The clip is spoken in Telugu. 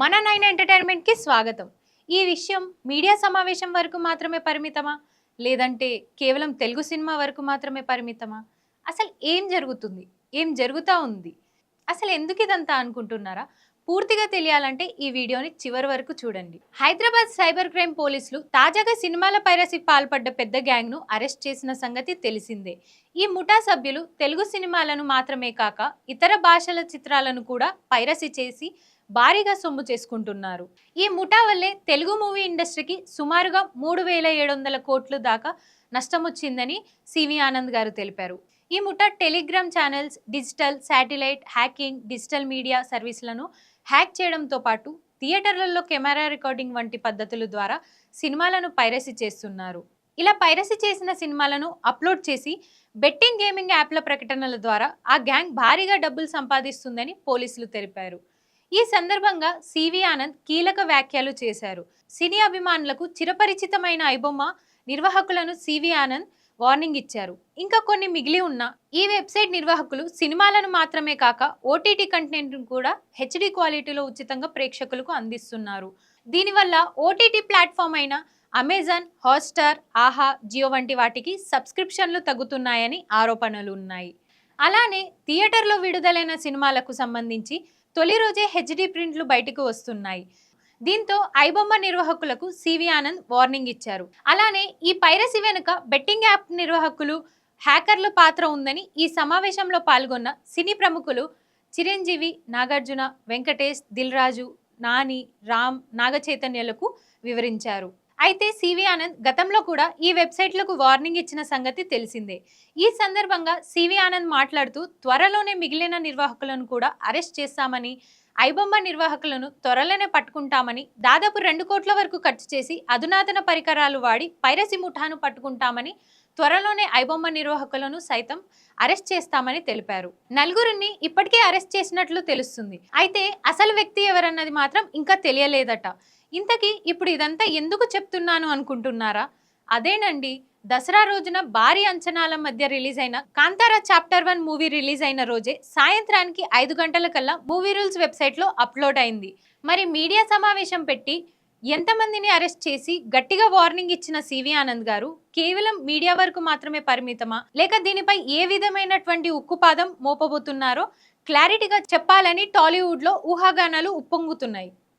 మన నైన్ ఎంటర్టైన్మెంట్కి స్వాగతం. ఈ విషయం మీడియా సమావేశం వరకు మాత్రమే పరిమితమా? లేదంటే కేవలం తెలుగు సినిమా వరకు మాత్రమే పరిమితమా? అసలు ఏం జరుగుతుంది? ఏం జరుగుతూ ఉంది? అసలు ఎందుకు ఇదంతా అనుకుంటున్నారా? పూర్తిగా తెలియాలంటే ఈ వీడియోని చివరి వరకు చూడండి. హైదరాబాద్ సైబర్ క్రైమ్ పోలీసులు తాజాగా సినిమాల పైరసీ పాల్పడ్డ పెద్ద గ్యాంగ్ను అరెస్ట్ చేసిన సంగతి తెలిసిందే. ఈ ముఠా సభ్యులు తెలుగు సినిమాలను మాత్రమే కాక ఇతర భాషల చిత్రాలను కూడా పైరసీ చేసి భారీగా సొమ్ము చేసుకుంటున్నారు. ఈ ముఠా వల్లే తెలుగు మూవీ ఇండస్ట్రీకి సుమారుగా మూడు వేల ఏడు వందల కోట్లు దాకా నష్టం వచ్చిందని సివి ఆనంద్ గారు తెలిపారు. ఈ ముఠా Telegram channels digital satellite hacking digital media సర్వీసులను హ్యాక్ చేయడంతో పాటు థియేటర్లలో కెమెరా రికార్డింగ్ వంటి పద్ధతుల ద్వారా సినిమాలను పైరసీ చేస్తున్నారు. ఇలా పైరసీ చేసిన సినిమాలను అప్లోడ్ చేసి బెట్టింగ్ గేమింగ్ యాప్ల ప్రకటనల ద్వారా ఆ గ్యాంగ్ భారీగా డబ్బులు సంపాదిస్తుందని పోలీసులు తెలిపారు. ఈ సందర్భంగా సివి ఆనంద్ కీలక వ్యాఖ్యలు చేశారు. సినీ అభిమానులకు చిరపరిచితమైన ఐబొమ్మ నిర్వాహకులను సివి ఆనంద్ వార్నింగ్ ఇచ్చారు. ఇంకా కొన్ని మిగిలి ఉన్న ఈ వెబ్సైట్ నిర్వాహకులు సినిమాలను మాత్రమే కాక ఓటీటీ కంటెంట్ కూడా హెచ్డి క్వాలిటీలో ఉచితంగా ప్రేక్షకులకు అందిస్తున్నారు. దీనివల్ల ఓటీటీ ప్లాట్ఫామ్ అయిన అమెజాన్ హాట్స్టార్ ఆహా జియో వంటి వాటికి సబ్స్క్రిప్షన్లు తగ్గుతున్నాయని ఆరోపణలు ఉన్నాయి అలానే థియేటర్లో విడుదలైన సినిమాలకు సంబంధించి తొలి రోజే హెచ్డి ప్రింట్లు బయటకు వస్తున్నాయి. దీంతో ఐబొమ్మ నిర్వాహకులకు సివి ఆనంద్ వార్నింగ్ ఇచ్చారు. అలానే ఈ పైరసీ వెనుక బెట్టింగ్ యాప్ నిర్వాహకులు హ్యాకర్ల పాత్ర ఉందని ఈ సమావేశంలో పాల్గొన్న సినీ ప్రముఖులు చిరంజీవి నాగార్జున వెంకటేష్ దిల్ రాజు నాని రామ్ నాగచైతన్యలకు వివరించారు. అయితే సివి ఆనంద్ గతంలో కూడా ఈ వెబ్సైట్లకు వార్నింగ్ ఇచ్చిన సంగతి తెలిసిందే. ఈ సందర్భంగా సివి ఆనంద్ మాట్లాడుతూ త్వరలోనే మిగిలిన నిర్వాహకులను కూడా అరెస్ట్ చేస్తామని ఐబొమ్మ నిర్వాహకులను త్వరలోనే పట్టుకుంటామని దాదాపు రెండు కోట్ల వరకు ఖర్చు చేసి అధునాతన పరికరాలు వాడి పైరసీ ముఠాను పట్టుకుంటామని త్వరలోనే ఐబొమ్మ నిర్వాహకులను సైతం అరెస్ట్ చేస్తామని తెలిపారు. నలుగురిని ఇప్పటికే అరెస్ట్ చేసినట్లు తెలుస్తుంది. అయితే అసలు వ్యక్తి ఎవరన్నది మాత్రం ఇంకా తెలియలేదట. ఇంతకీ ఇప్పుడు ఇదంతా ఎందుకు చెప్తున్నాను అనుకుంటున్నారా? అదేనండి దసరా రోజున భారీ అంచనాల మధ్య రిలీజ్ అయిన Kantara chapter one movie release అయిన రోజే సాయంత్రానికి ఐదు గంటల కల్లా మూవీ రూల్స్ వెబ్సైట్లో అప్లోడ్ అయింది. మరి మీడియా సమావేశం పెట్టి ఎంతమందిని అరెస్ట్ చేసి గట్టిగా వార్నింగ్ ఇచ్చిన సివి ఆనంద్ గారు కేవలం మీడియా వరకు మాత్రమే పరిమితమా? లేక దీనిపై ఏ విధమైనటువంటి ఉక్కుపాదం మోపబోతున్నారో క్లారిటీగా చెప్పాలని టాలీవుడ్లో ఊహాగానాలు ఉప్పొంగుతున్నాయి.